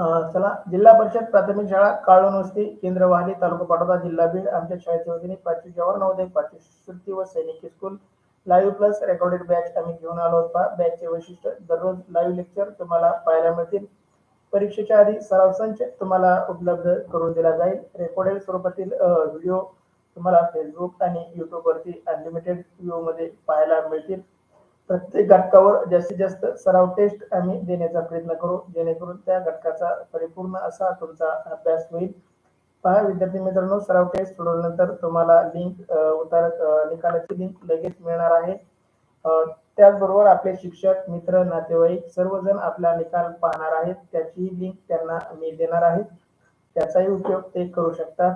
चला जिल्हा परिषद प्राथमिक शाळा काळून वस्ती केंद्र वाहली तालुका पाटोदा जिल्हा बीड आमच्या शाळेच्या वतीने पाचवी जवाहर नवोदय पाचवी शिष्यवृत्ती व सैनिकी school live plus recorded batch आम्ही घेऊन आलो होता बॅचचे वैशिष्ट्य दररोज लाईव्ह लेक्चर तुम्हाला पाहायला मिळतील. परीक्षेच्या आधी सराव संच तुम्हाला उपलब्ध करून दिला जाईल. रेकॉर्डेड स्वरूपातील व्हिडिओ तुम्हाला फेसबुक आणि युट्यूबवरती अनलिमिटेड व्ह्यू मध्ये पाहायला मिळतील. प्रत्येक घटकावर जास्तीत जास्त सराव टेस्ट आम्ही देण्याचा प्रयत्न करू. जेणेकरून त्या घटकाचा परिपूर्ण असा तुमचा अभ्यास होईल. पहा विद्यार्थी मित्रांनो सराव टेस्ट सोडवल्यानंतर तुम्हाला लिंक उतार निकालाची लिंक लगेच मिळणार आहे. त्याचबरोबर आपले शिक्षक मित्र नातेवाईक सर्वजण आपला निकाल पाहणार आहेत. त्याची लिंक त्यांना मी देणार आहे. त्याचाही उपयोग ते करू शकतात.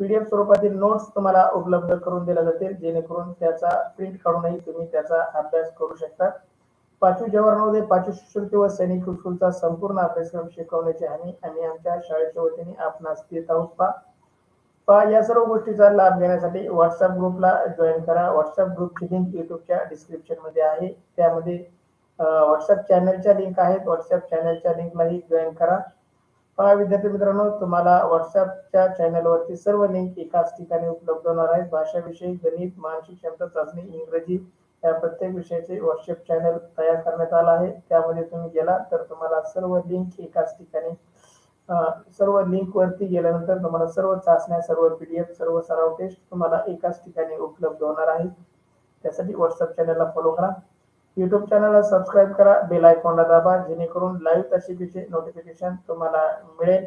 पीडीएफ स्वरूपातील नोट्स तुम्हाला उपलब्ध करून दिल्या जातील जेणेकरून त्याचा प्रिंट काढूनही तुम्ही त्याचा अभ्यास करू शकता. पाचवी जवाहर नवोदय पाचवी शिष्यवृत्ती व सैनिक स्कूलचा संपूर्ण अभ्यासक्रम शिकवण्याची हमी आम्ही आमच्या शाळेच्या वतीने आपणास देत आहोत. पा पहा या सर्व गोष्टीचा लाभ घेण्यासाठी व्हॉट्सअप ग्रुपला जॉईन करा. व्हॉट्सअप ग्रुपची लिंक युट्यूबच्या डिस्क्रिप्शनमध्ये आहे. त्यामध्ये व्हॉट्सअप चॅनलच्या लिंक आहेत. व्हॉट्सअप चॅनलच्या लिंकलाही जॉईन करा. पहा विद्यार्थी मित्रांनो तुम्हाला व्हॉट्सअपच्या चॅनलवरती सर्व लिंक एकाच ठिकाणी उपलब्ध होणार आहेत. भाषाविषयी गणित मानसिक क्षमता चाचणी इंग्रजी या प्रत्येक विषयाचे व्हॉट्सअप चॅनल तयार करण्यात आला आहे. त्यामध्ये तुम्ही गेला तर तुम्हाला सर्व लिंक एकाच ठिकाणी सर्व लिंक वरती गेल्यानंतर तुम्हाला सर्व चाचण्या सर्व पीडीएफ सर्व सराव टेस्ट तुम्हाला एकाच ठिकाणी उपलब्ध होणार आहे त्यासाठी व्हॉट्सअप चॅनलला फॉलो करा. युट्यूब चॅनलला सबस्क्राईब करा बेल आयकॉनला दाबा जेणेकरून लाईव्ह तासिकेचे नोटिफिकेशन तुम्हाला मिळेल.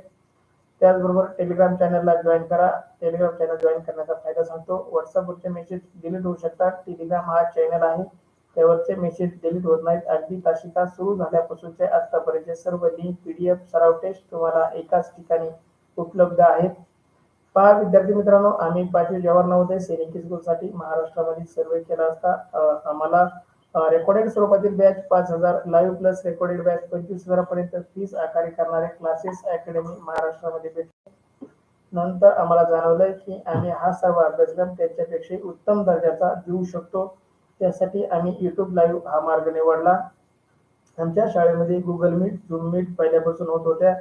त्याचबरोबर टेलिग्राम चॅनलला जॉईन करा. टेलिग्राम चॅनल जॉईन करण्याचा फायदा सांगतो. व्हॉट्सअपवरचे मेसेज डिलीट होऊ शकतात. टेलिग्राम हा चॅनल आहे. त्यावरचे मेसेज डिलीट होत नाहीत. अगदी तासिका सुरू झाल्यापासूनचे आतापर्यंतचे सर्व लिंक एफ सराव टेस्ट तुम्हाला एकाच ठिकाणी उपलब्ध आहेत. पहा विद्यार्थी मित्रांनो आम्ही पाटील जवाहर नवोदय सैनिकी स्कूलसाठी महाराष्ट्रामध्ये सर्वे केला असता. आम्हाला रेकॉर्डेड स्वरूपातील बॅच पाच हजार लाईव्ह प्लस रेकॉर्डेड बॅच पंचवीस हजारापर्यंत फीस आकारी करणारे क्लासेस अकॅडमी महाराष्ट्रामध्ये भेटले. नंतर आम्हाला जाणवलं की आम्ही हा सर्व अभ्यासक्रम त्याच्यापेक्षा उत्तम दर्जाचा देऊ शकतो. त्यासाठी आम्ही युट्यूब लाईव्ह हा मार्ग निवडला. आमच्या शाळेमध्ये गुगल मीट झूम मीट पहिल्यापासून होत होत्या.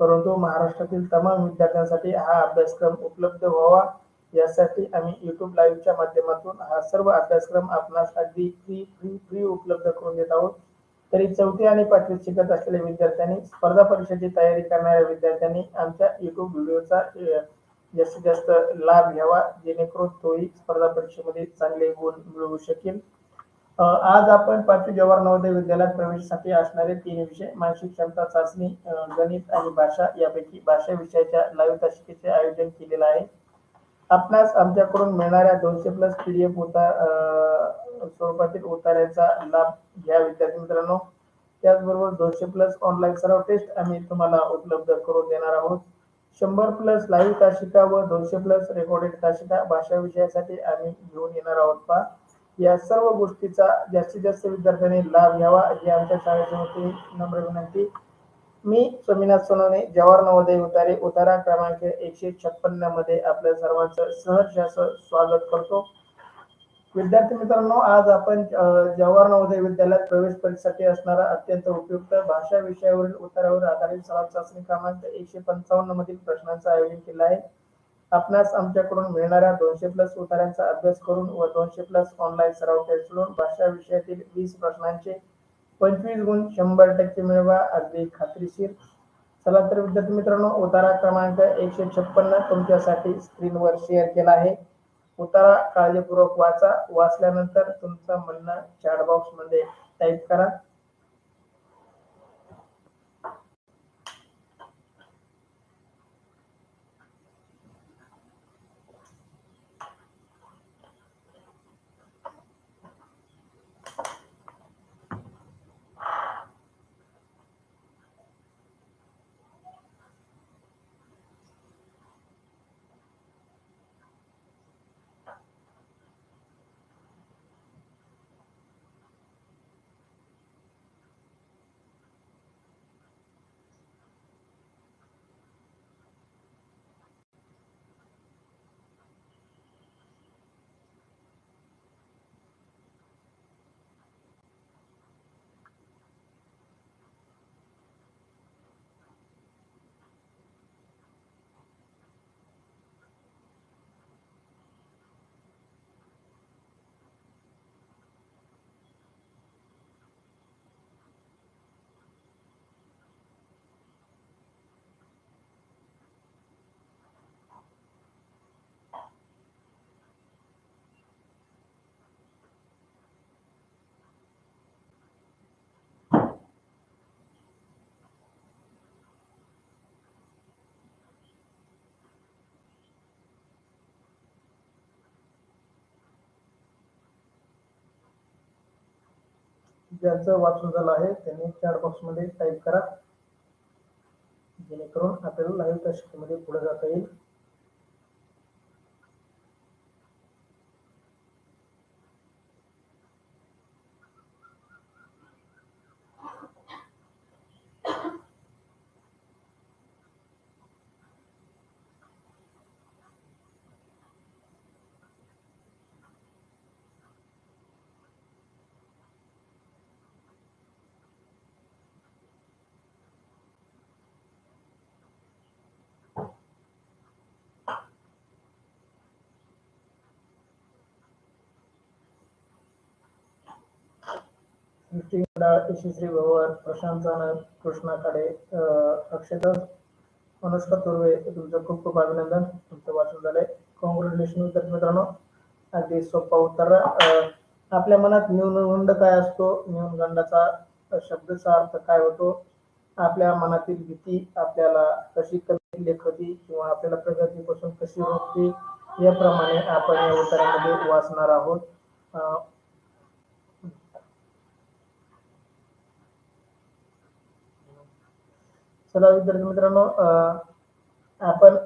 परंतु महाराष्ट्रातील तमाम विद्यार्थ्यांसाठी हा अभ्यासक्रम उपलब्ध व्हावा. यासाठी आम्ही युट्यूब लाईव्हच्या माध्यमातून हा सर्व अभ्यासक्रम आपणास अगदी फ्री फ्री फ्री उपलब्ध करून देत आहोत. तरी चौथी आणि पाचवीत शिकत असलेल्या विद्यार्थ्यांनी स्पर्धा परीक्षेची तयारी करणाऱ्या विद्यार्थ्यांनी आमच्या युट्यूब व्हिडिओचा जास्तीत जास्त लाभ घ्यावा जेणेकरून तोही स्पर्धा परीक्षेमध्ये चांगले गुण मिळवू शकेल. आज आपण पाचवी जवाहर नवोदय विद्यालयात प्रवेशासाठी असणारे तीन विषय मानसिक क्षमता चाचणी गणित आणि भाषा यापैकी भाषा विषयाच्या लाईव्ह तासिकेचे आयोजन केलेलं आहे. आपणास आमच्याकडून मिळणाऱ्या दोनशे प्लस पीडीएफ उतार स्वरूपातील उतार्याचा लाभ घ्या विद्यार्थी मित्रांनो. त्याचबरोबर दोनशे प्लस ऑनलाईन सराव टेस्ट आम्ही तुम्हाला उपलब्ध करून देणार आहोत. शंभर प्लस लाईव्ह तासिका व दोनशे प्लस रेकॉर्डेड तासिका भाषा विषयासाठी आम्ही घेऊन येणार आहोत. पहा. या सर्व गोष्टीचा जास्तीत जास्त विद्यार्थ्यांनी लाभ घ्यावा ही आमच्या शाळेच्या वतीने नम्र विनंती. मी स्वामीनाथ सोनवणे जवाहर नवोदय उतारे उतारा क्रमांक एकशे छप्पन्नमध्ये आपल्या सर्वांचं सहर्ष असं स्वागत करतो. विद्यार्थी मित्रांनो आज आपण जवाहर नवोदय विद्यालयात प्रवेश परीक्षेसाठी असणारा अत्यंत उपयुक्त भाषा विषयावरील उतारावर आधारित सराव चाचणी क्रमांक एकशे पंचावन्न मधील प्रश्नांचं आयोजन केलं आहे. आपणास आमच्याकडून मिळणाऱ्या दोनशे प्लस उतारांचा अभ्यास करून व दोनशे प्लस ऑनलाईन सराव टेस्ट सोडून भाषा विषयातील वीस प्रश्नांचे पंचवीस गुण शंभर टक्के मिळवा अगदी खात्रीशीर. चला तर विद्यार्थी मित्रांनो उतारा क्रमांक एकशे छप्पन्न तुमच्यासाठी स्क्रीनवर शेअर केला आहे. उतारा काळजीपूर्वक वाचा. वाचल्यानंतर तुमचं म्हणणं चॅट बॉक्समध्ये टाईप करा. ज्यांचं वाचून झालं आहे त्यांनी चॅट बॉक्समध्ये टाईप करा. जेणेकरून आपल्याला लाईव्ह कक्षेमध्ये पुढे जाता येईल. सृष्टी यशस्वी भवन प्रशांत जानक कृष्णा काडे अक्षता अनुष्का तुर्वे तुमचं खूप खूप अभिनंदन. तुमचं वाचून झालंय. कॉंग्रॅच्युलेशन विद्यार्थी मित्रांनो अगदी सोपा उत्तर आपल्या मनात न्यूनगंड काय असतो? न्यूनगंडाचा शब्दाचा अर्थ काय होतो? आपल्या मनातील भीती आपल्याला कशी कमी लेखती किंवा आपल्याला प्रगतीपासून कशी रोखते याप्रमाणे आपण या उत्तरामध्ये वाचणार आहोत. चला विद्यार्थी मित्रांनो आपण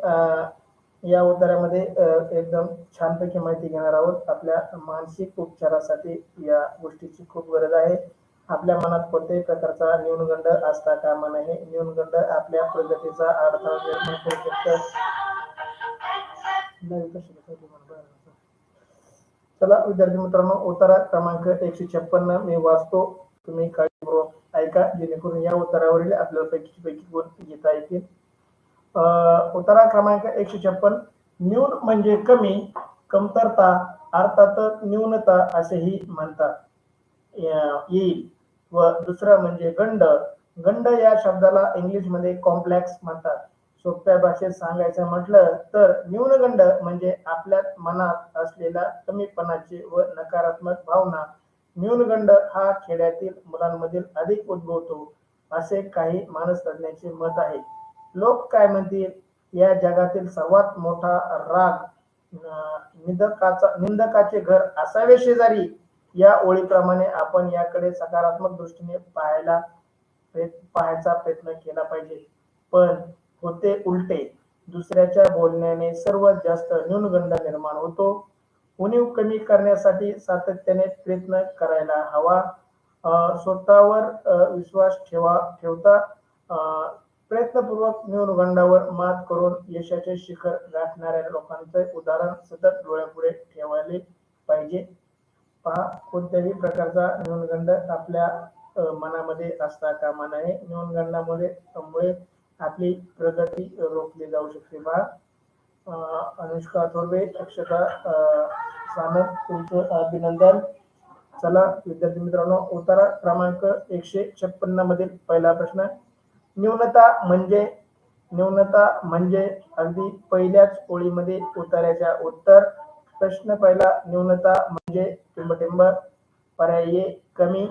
या उत्तरामध्ये एकदम छानपैकी माहिती घेणार आहोत. आपल्या मानसिक उपचारासाठी या गोष्टीची खूप गरज आहे. आपल्या मनात कोणत्याही प्रकारचा न्यूनगंड असता कामा नये. न्यूनगंड आपल्या प्रगतीचा अडथळा निर्माण करू शकतं चला विद्यार्थी मित्रांनो उत्तरा क्रमांक एकशे छप्पन्न मी वाचतो. तुम्ही काळजीपूर्वक ऐका जेणेकरून या उत्तरावरील आपल्याला पैकी पैकी गुण घेता येतील. अं, उत्तरा क्रमांक एकशे छप्पन न्यून म्हणजे कमी कमतरता अर्थात न्यूनता असेही म्हणतात. येईल. व दुसरं म्हणजे गंड. गंड या शब्दाला इंग्लिशमध्ये कॉम्प्लेक्स म्हणतात. सोप्या भाषेत सांगायचं म्हटलं तर न्यूनगंड म्हणजे आपल्या मनात असलेल्या कमीपणाचे व नकारात्मक भावना न्यूनगंड हा खेड्यातील मुलांमधील अधिक उद्भवतो असे काही मानसतज्ञांचे मत आहे. लोक काय म्हणतील? या जगातील सर्वात मोठा राग निंदकाचा निंदकाचे घर असावे शेजारी? या ओळीप्रमाणे आपण याकडे सकारात्मक दृष्टीने पाहायला पाहायचा प्रयत्न केला पाहिजे. पण होते उलटे. दुसऱ्याच्या बोलण्याने सर्वात जास्त न्यूनगंड निर्माण होतो. उणीव कमी करण्यासाठी सातत्याने प्रयत्न करायला हवा. स्वतःवर विश्वास ठेवा ठेवता प्रयत्नपूर्वक न्यूनगंडावर मात करून यशाचे शिखर गाठणाऱ्या लोकांचे उदाहरण सतत डोळ्यापुढे ठेवायला पाहिजे. पहा कोणत्याही प्रकारचा न्यूनगंड आपल्या मनामध्ये असता कामा नये. न्यूनगंडामुळे मुळे आपली प्रगती रोखली जाऊ शकते. पहा अनुष्का थोरवे अक्षता अ, सानप तुमचं अभिनंदन. चला विद्यार्थी मित्रांनो उतारा क्रमांक एकशे छप्पन्न मधील पहिला प्रश्न. न्यूनता म्हणजे न्यूनता म्हणजे अगदी पहिल्याच ओळीमध्ये उताराच्या उत्तर. प्रश्न पहिला न्यूनता म्हणजे टिंबटिंब पर्याय ए कमी.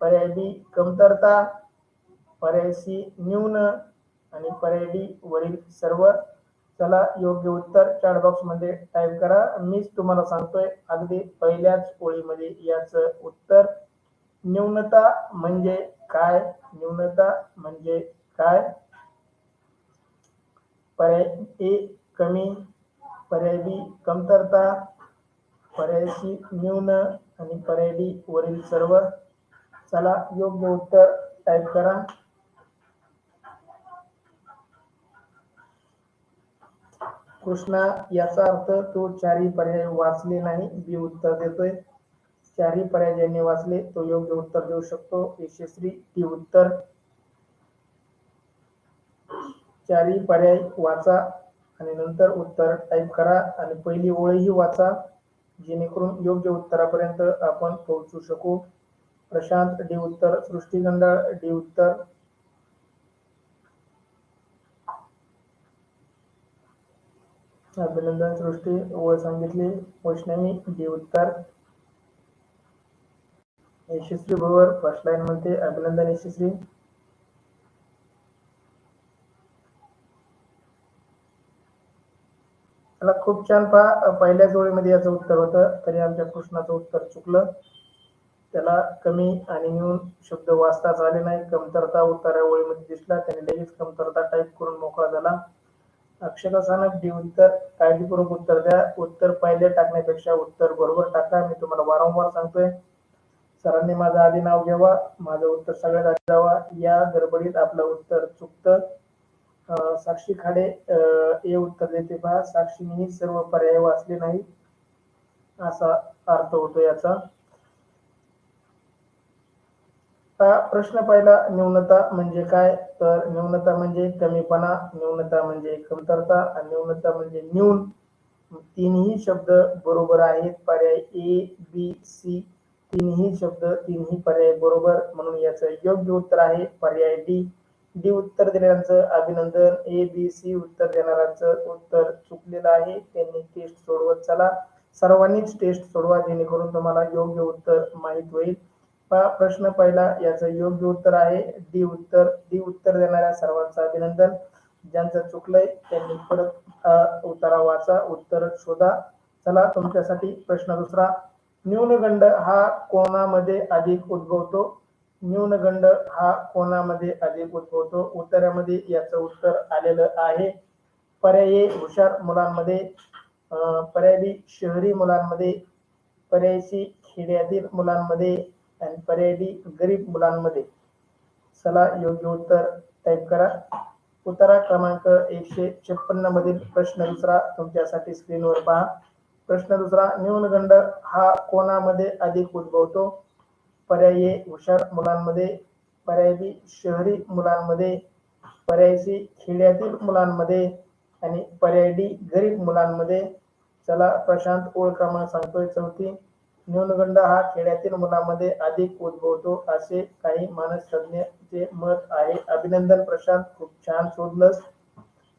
पर्याय बी कमतरता. पर्याय सी न्यून. आणि पर्याय डी वरील सर्व. चला योग्य उत्तर चॅट बॉक्समध्ये टाईप करा. मीच तुम्हाला सांगतोय अगदी पहिल्याच ओळीमध्ये याच उत्तर. न्यूनता म्हणजे काय? न्यूनता म्हणजे काय? पर्याय ए कमी. पर्याय बी कमतरता. पर्याय सी न्यून. आणि पर्याय डी वरील सर्व. चला योग्य उत्तर टाईप करा. कृष्णा याचा अर्थ तू चारही पर्याय वाचले नाही बी उत्तर देतोय. चारही पर्याय ज्यांनी वाचले तो योग्य उत्तर देऊ शकतो. यशस्वी टी उत्तर. चारही पर्याय वाचा आणि नंतर उत्तर टाईप करा आणि पहिली ओळही वाचा जेणेकरून योग्य उत्तरापर्यंत आपण पोहोचू शकू. प्रशांत डी उत्तर. सृष्टीगंधळ डी उत्तर. अभिनंदन सृष्टी व सांगितले वैष्णवी डी उत्तर यशस्वी भवर फर्स्ट लाईन मध्ये अभिनंदन यशस्वी. मला खूप छान पहा. पहिल्या जोडीमध्ये याचं उत्तर होतं तरी आमच्या कृष्णाचं उत्तर चुकलं. त्याला कमी आणि न्यून शब्द वाचताच आले नाही. कमतरता उत्तरा ओळीमध्ये दिसला. त्याने लगेच कमतरता टाईप करून मोकळा झाला. अक्षता सानप डी उत्तर काळजीपूर्वक उत्तर द्या. उत्तर पहिले टाकण्यापेक्षा उत्तर बरोबर टाका. मी तुम्हाला वारंवार सांगतोय सरांनी माझं आधी नाव घ्यावा माझं उत्तर सगळ्यात आधी जावा या गडबडीत आपलं उत्तर चुकतं. साक्षी खाडे ए हे उत्तर देते पहा. साक्षीनेही सर्व पर्याय वाचले नाही असा अर्थ होतो याचा. आता प्रश्न पहिला न्यूनता म्हणजे काय? तर न्यूनता म्हणजे कमीपणा न्यूनता म्हणजे कमतरता आणि न्यूनता म्हणजे न्यून. तीनही शब्द बरोबर आहेत पर्याय ए बी सी तीनही शब्द तीनही पर्याय बरोबर म्हणून याचं योग्य उत्तर आहे पर्याय डी डी उत्तर देणाऱ्यांचं अभिनंदन. ए बी सी उत्तर देणाऱ्यांचं उत्तर चुकलेलं आहे. त्यांनी टेस्ट सोडवत चला. सर्वांनीच टेस्ट सोडवा जेणेकरून तुम्हाला योग्य उत्तर माहीत होईल. पहा प्रश्न पहिला याचं योग्य उत्तर आहे. डी उत्तर डी उत्तर देणाऱ्या सर्वांचं अभिनंदन. ज्यांचं चुकलंय त्यांनी परत उतारा वाचा उत्तर शोधा. चला तुमच्यासाठी प्रश्न दुसरा. न्यूनगंड हा कोणामध्ये अधिक उद्भवतो? न्यूनगंड हा कोणामध्ये अधिक उद्भवतो? उत्तरामध्ये याचं उत्तर आलेलं आहे. पर्यायी हुशार मुलांमध्ये पर्यायी पर्याय शहरी मुलांमध्ये पर्यायी खेड्यातील मुलांमध्ये आणि पर्याय गरीब मुलांमध्ये चला योग्य उत्तर टाईप करा. उत्तरा क्रमांक एकशे छप्पन्न मधील प्रश्न दुसरा तुमच्यासाठी स्क्रीनवर पहा. प्रश्न दुसरा न्यूनगंड हा कोणामध्ये अधिक उद्भवतो? पर्याय हुशार मुलांमध्ये पर्याय बी शहरी मुलांमध्ये पर्याय सी खेड्यातील मुलांमध्ये आणि पर्याय डी गरीब मुलांमध्ये. चला प्रशांत ओळ क्रमांक सांगतोय चौथी. न्यूनगंड हा खेड्यातील मुलांमध्ये अधिक उद्भवतो असे काही मानसतज्ञचे मत आहे. अभिनंदन प्रशांत खूप छान शोधलंस.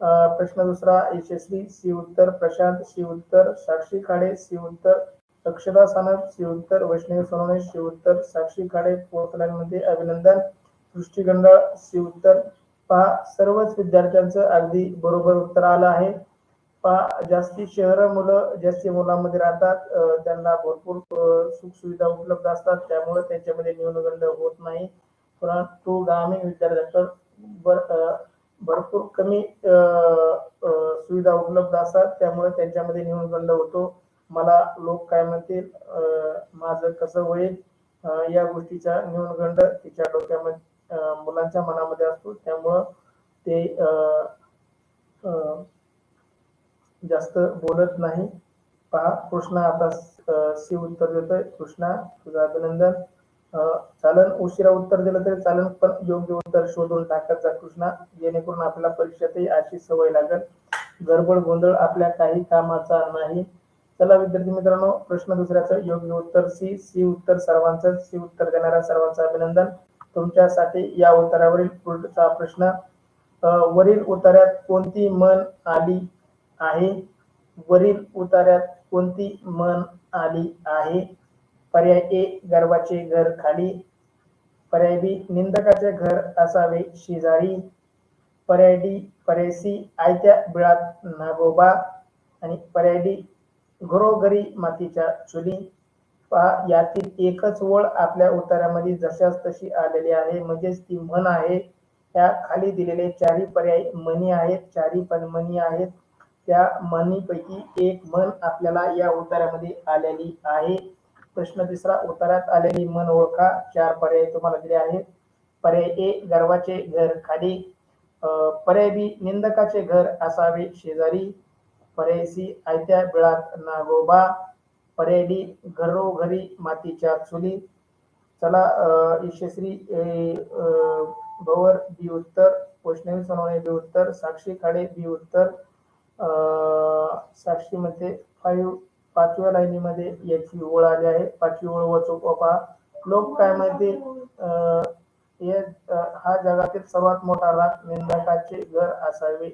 प्रश्न दुसरा यशस्वी सी उत्तर प्रशांत सी उत्तर साक्षी खाडे सी उत्तर अक्षदा सानप सी उत्तर वैष्णवी सोनवणे सी उत्तर साक्षी खाडे मध्ये अभिनंदन. सृष्टीगंड सी उत्तर पहा सर्वच विद्यार्थ्यांचं अगदी बरोबर उत्तर आलं आहे. पहा जास्ती शहर मुलं जास्ती मुलांमध्ये राहतात. त्यांना भरपूर सुख सुविधा उपलब्ध असतात. त्यामुळे त्यांच्यामध्ये न्यूनगंड होत नाही. परंतु ग्रामीण विद्यार्थ्यांकडे बर भरपूर कमी सुविधा उपलब्ध असतात. त्यामुळे त्यांच्यामध्ये न्यूनगंड होतो. मला लोक काय म्हणतील? माझं कसं होईल? या गोष्टीचा न्यूनगंड तिच्या डोक्यामध्ये मुलांच्या मनामध्ये असतो. त्यामुळं ते अं, जास्त बोलत नाही. पहा कृष्णा आता अं, सी उत्तर देतोय. कृष्णा तुझं अभिनंदन. चालन उशिरा उत्तर दिलं तरी चालन पण योग्य उत्तर शोधून टाकत जा कृष्णा. जेणेकरून आपल्याला परीक्षेतही अशी सवय लागेल. गडबड गोंधळ आपल्या काही कामाचा नाही. चला विद्यार्थी मित्रांनो प्रश्न दुसऱ्याचं योग्य उत्तर सी सी उत्तर सर्वांचं सी उत्तर देणाऱ्या सर्वांचं अभिनंदन. तुमच्यासाठी या उत्तरावरील पुढचा प्रश्न वरील उतार्यात कोणती मन आली? आहे. वरील उतार्यात कोणती मन आली आहे? पर्याय ए गर्वाचे घर खाली. पर्याय बी निंदकाचे घर असावे शेजारी. पर्याय डी पर्याय सी आयत्या बिळात नागोबा. आणि पर्याय डी घरोघरी मातीच्या चुली. पहा यातील एकच ओळ आपल्या उतारामध्ये जशाच तशी आलेली आहे. म्हणजेच ती म्हण आहे. त्या खाली दिलेले चारही पर्याय मनी आहेत. चारही पण मनी आहेत. त्या मनीपैकी एक मन आपल्याला या उत्तरामध्ये आलेली आहे. प्रश्न तिसरा उत्तरात आलेली मन ओळखा. चार पर्याय तुम्हाला दिले आहेत. पर्याय ए गर्वाचे घर खाली. पर्याय बी निंदकाचे घर असावे शेजारी. पर्याय सी आयत्या बिळात नागोबा. पर्याय डी घरोघरी मातीच्या चुली. चला अं, यशस्वी अं, भवर बी उत्तर वैष्णवी सोनवणे बी उत्तर साक्षी खाडे बी उत्तर. अं, फाईव्ह पाचव्या लाईनीमध्ये याची ओळ आली आहे. पाचवी ओळ वचोपा पहा लोक काय माहिती हा जगातील सर्वात मोठा राग निंदकाचे घर असावे.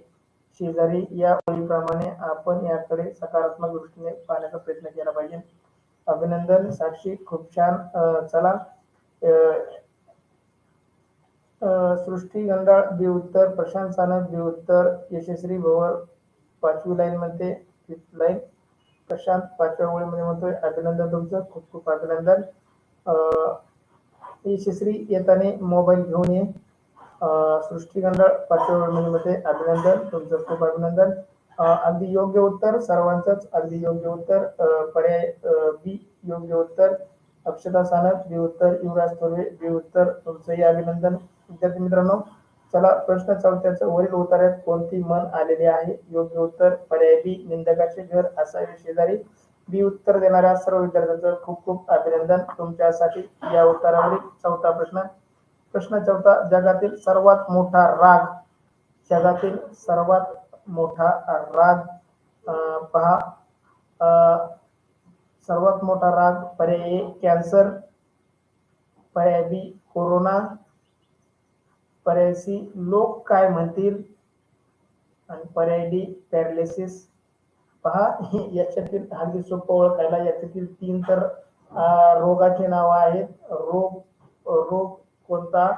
शेजारी या ओळीप्रमाणे आपण याकडे सकारात्मक दृष्टीने पाहण्याचा प्रयत्न केला पाहिजे. अभिनंदन साक्षी. खूप छान. चला. अं, अं, सृष्टी गंडाळ बी उत्तर प्रशांत सानप बी उत्तर यशस्वी भवर पाचवी लाईन मध्ये फिफ्थ लाईन प्रशांत पाचव्या ओळीमध्ये म्हणतोय. अभिनंदन तुमचं. खूप खूप अभिनंदन. यशस्वी येताने मोबाईल घेऊन ये. सृष्टी गंडळ पाचव्या मध्ये अभिनंदन. तुमचं खूप अभिनंदन. अगदी योग्य उत्तर. सर्वांचंच अगदी योग्य उत्तर. पर्याय बी योग्य उत्तर. अक्षता सानप बी उत्तर. युवराज थोरवे बी उत्तर. तुमचंही अभिनंदन. विद्यार्थी मित्रांनो चला प्रश्न चौथ्याचं वरील उत्तरात कोणती मन आलेली आहे? योग्य उत्तर पर्याय बी निंदकाचे घर असावे शेजारी. बी उत्तर देणाऱ्या सर्व विद्यार्थ्यांचं खूप खूप अभिनंदन तुमच्यासाठी या उत्तरावरील चौथा प्रश्न. प्रश्न चौथा जगातील सर्वात मोठा राग. जगातील सर्वात मोठा राग पहा. अं, सर्वात मोठा राग पर्याय ए कॅन्सर. पर्याय बी कोरोना. पर्याय सी लोक काय म्हणतील? आणि पर्याय डी पॅरालिसिस पहा याच्यातील अगदी सोपं ओळखायला याच्यातील तीन तर रोगाची नावं आहेत. रोग रोग कोणता?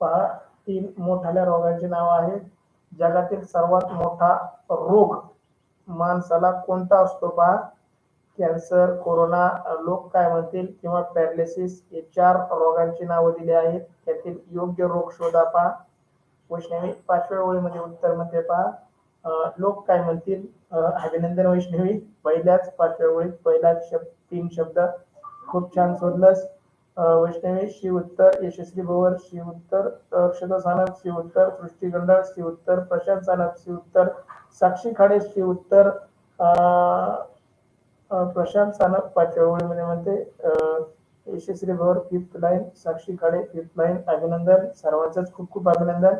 पहा तीन मोठाल्या रोगाची नावं आहेत. जगातील सर्वात मोठा रोग माणसाला कोणता असतो? पहा कॅन्सर कोरोना लोक काय म्हणतील किंवा पॅरालिसिस हे चार रोगांची नावं दिली आहेत. त्यातील योग्य रोग शोधा पहा. वैष्णवी पाचव्या ओळीमध्ये उत्तरमध्ये पहा. लोक काय म्हणतील? अभिनंदन वैष्णवी. पहिल्याच पाचव्या ओळीत पहिलाच शब्द तीन शब्द. खूप छान शोधलंस. वैष्णवी शिव उत्तर यशस्वी भवर शिव उत्तर अक्षता सानप शिव उत्तर सृष्टी शिव उत्तर प्रशांत सानप शिव उत्तर साक्षी खाडे शिव उत्तर प्रशांत सानप पाचव्या ओळीमध्ये म्हणते Yashasvi Bhavar fifth line Sakshi Khade fifth line अभिनंदन सर्वांचंच खूप खूप अभिनंदन.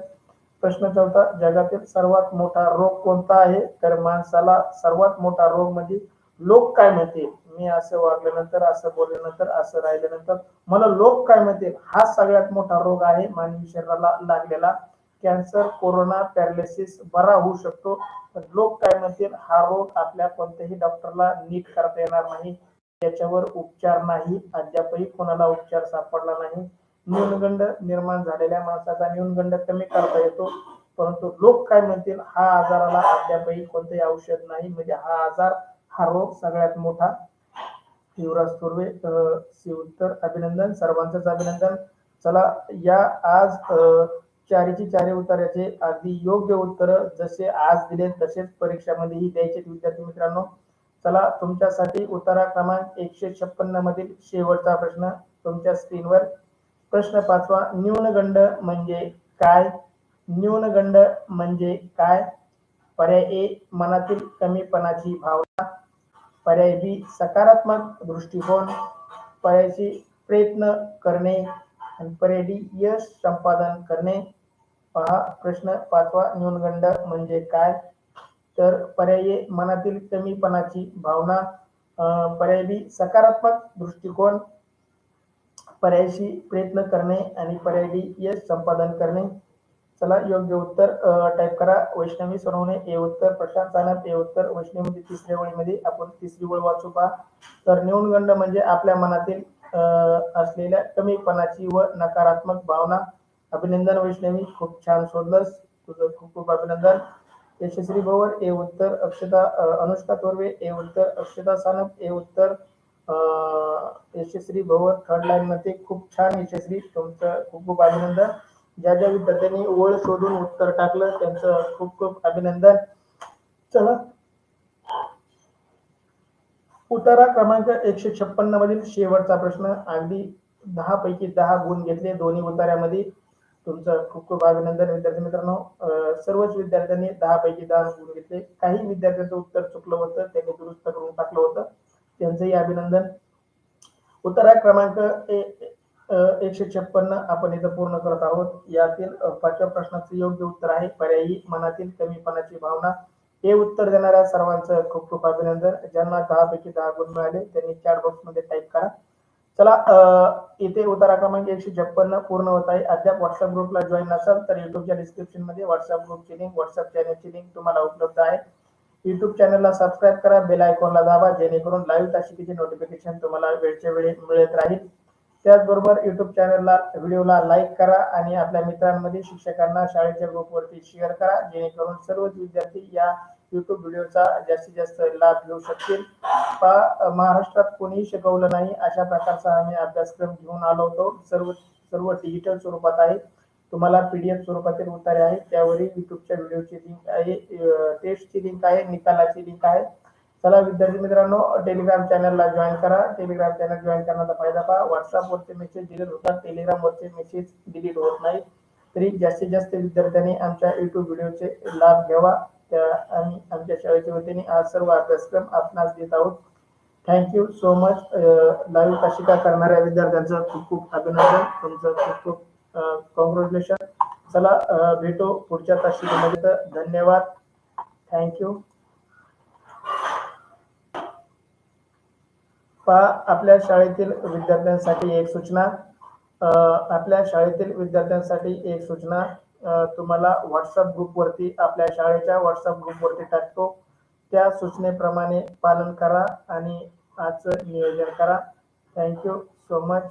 प्रश्न चौथा जगातील सर्वात मोठा रोग कोणता आहे? तर माणसाला सर्वात मोठा रोग म्हणजे लोक काय म्हणतील? मी असं वागल्यानंतर असं बोलल्यानंतर असं राहिल्यानंतर मला लोक काय म्हणतील? हा सगळ्यात मोठा रोग आहे मानवी शरीराला लागलेला. कॅन्सर कोरोना पॅरालिसिस बरा होऊ शकतो. पण लोक काय म्हणतील? हा रोग आपल्या कोणत्याही डॉक्टरला नीट करता येणार नाही. त्याच्यावर उपचार नाही. अद्यापही कोणाला उपचार सापडला नाही. न्यूनगंड निर्माण झालेल्या माणसाचा न्यूनगंड कमी करता येतो. परंतु लोक काय म्हणतील? हा आजाराला अद्यापही कोणतेही औषध नाही. म्हणजे हा आजार हा रोग सगळ्यात मोठा. युवराज थोरवे अभिनंदन. सर्वांचंच अभिनंदन. चला या आज चारीची चारी उताराचे अगदी योग्य उत्तर जसे आज दिले तसेच परीक्षामध्येही द्यायचे विद्यार्थी मित्रांनो. चला तुमच्यासाठी उत्तरा क्रमांक एकशे छप्पन्न मधील शेवटचा प्रश्न तुमच्या स्क्रीनवर प्रश्न पाचवा न्यूनगंड म्हणजे काय? न्यूनगंड म्हणजे काय? पर्याय ए मनातील कमीपणाची भावना. पर्याय बी सकारात्मक दृष्टिकोन. पर्याय सी प्रयत्न करणे. आणि पर्याय डी यश संपादन करणे. पहा प्रश्न पाचवा न्यूनगंड म्हणजे काय? तर पर्याय मनातील कमीपणाची भावना पर्याय बी सकारात्मक दृष्टिकोन पर्यायशी प्रयत्न करणे आणि पर्याय डी यश संपादन करणे. चला योग्य उत्तर टाईप करा. वैष्णवी सोनवणे हे उत्तर. प्रशांत सानप हे उत्तर. वैष्णवी तिसऱ्या ओळीमध्ये आपण तिसरी ओळ वाचू पहा. तर न्यूनगंड म्हणजे आपल्या मनातील अं, असलेल्या कमीपणाची व नकारात्मक भावना. अभिनंदन वैष्णवी खूप छान शोधलंस. तुझं खूप खूप अभिनंदन. यशस्वी भवर ए उत्तर अक्षता अनुष्का तोरवे ए उत्तर अक्षता सानप ए उत्तर यशस्वी भवर थर्ड लाईन मध्ये खूप छान यशस्वी तुमचं खूप खूप अभिनंदन. ज्या ज्या विद्यार्थ्यांनी ओळ शोधून उत्तर टाकलं त्यांचं खूप खूप अभिनंदन. चला. उतारा क्रमांक एकशे छप्पन्न मधील शेवटचा प्रश्न. अगदी दहा पैकी दहा गुण घेतले दोन्ही उतार्यामध्ये तुमचं खूप खूप अभिनंदन. विद्यार्थी मित्रांनो सर्वच विद्यार्थ्यांनी दहा पैकी दहा गुण घेतले. काही विद्यार्थ्यांचं उत्तर चुकलं होतं त्यांनी दुरुस्त करून टाकलं होतं. त्यांचंही अभिनंदन. उत्तरा क्रमांक अं, एकशे छप्पन्न आपण इथं पूर्ण करत आहोत. यातील पाचव्या प्रश्नाचं योग्य उत्तर आहे. पर्यायी मनातील कमीपणाची भावना. हे उत्तर देणाऱ्या सर्वांचं खूप खूप अभिनंदन. ज्यांना दहा पैकी दहा गुण मिळाले त्यांनी चॅट बॉक्समध्ये टाईप करा. चला इथे उतारा क्रमांक एकशे छप्पन्न पूर्ण होत आहे. अद्याप व्हॉट्सअप ग्रुपला जॉईन नसाल तर युट्यूबच्या डिस्क्रिप्शनमध्ये व्हॉट्सअप ग्रुपची लिंक व्हॉट्सअप चॅनलची लिंक तुम्हाला उपलब्ध आहे. युट्यूब चॅनलला सबस्क्राईब करा बेल आयकॉनला दाबा जेणेकरून लाईव्ह तासिकेचे नोटिफिकेशन तुम्हाला वेळच्या वेळी मिळत राहील. त्याचबरोबर युट्यूब चॅनलला व्हिडिओला लाईक करा आणि आपल्या मित्रांमध्ये शिक्षकांना शाळेच्या ग्रुपवरती शेअर करा जेणेकरून सर्वच विद्यार्थी या युट्यूब व्हिडिओचा जास्तीत जास्त लाभ घेऊ शकतील. पहा, महाराष्ट्रात कोणीही शिकवलं नाही अशा प्रकारचा आम्ही अभ्यासक्रम घेऊन आलो होतो. सर्व सर्व डिजिटल स्वरूपात आहे. तुम्हाला पीडीएफ स्वरूपातील उतारे आहेत. त्यावरील युट्यूबच्या व्हिडिओची लिंक आहे. टेस्टची लिंक आहे. निकालाची लिंक आहे. चला विद्यार्थी मित्रांनो टेलिग्राम चॅनलला जॉईन करा. टेलिग्राम चॅनल जॉईन करण्याचा फायदा पहा. व्हॉट्सअपवरचे मेसेज डिलीट होतात. टेलिग्रामवरचे मेसेज डिलीट होत नाही. तरी जास्तीत जास्त विद्यार्थ्यांनी आमच्या युट्यूब व्हिडिओचे लाभ घ्यावा. त्या आणि आमच्या शाळेच्या वतीने आज सर्व अभ्यासक्रम आपणास देत आहोत. Thank you so much live तासिका करणाऱ्या विद्यार्थ्यांचं खूप खूप अभिनंदन. तुमचं खूप खूप कॉंग्रॅच्युलेशन चला भेटू पुढच्या तासिकेमध्ये. तर धन्यवाद थँक्यू पहा आपल्या शाळेतील विद्यार्थ्यांसाठी एक सूचना. आपल्या शाळेतील विद्यार्थ्यांसाठी एक सूचना. तुम्हाला व्हॉट्सअप ग्रुपवरती आपल्या शाळेच्या व्हॉट्सअप ग्रुपवरती टाकतो. त्या सूचनेप्रमाणे पालन करा आणि आजचं नियोजन करा. Thank you so much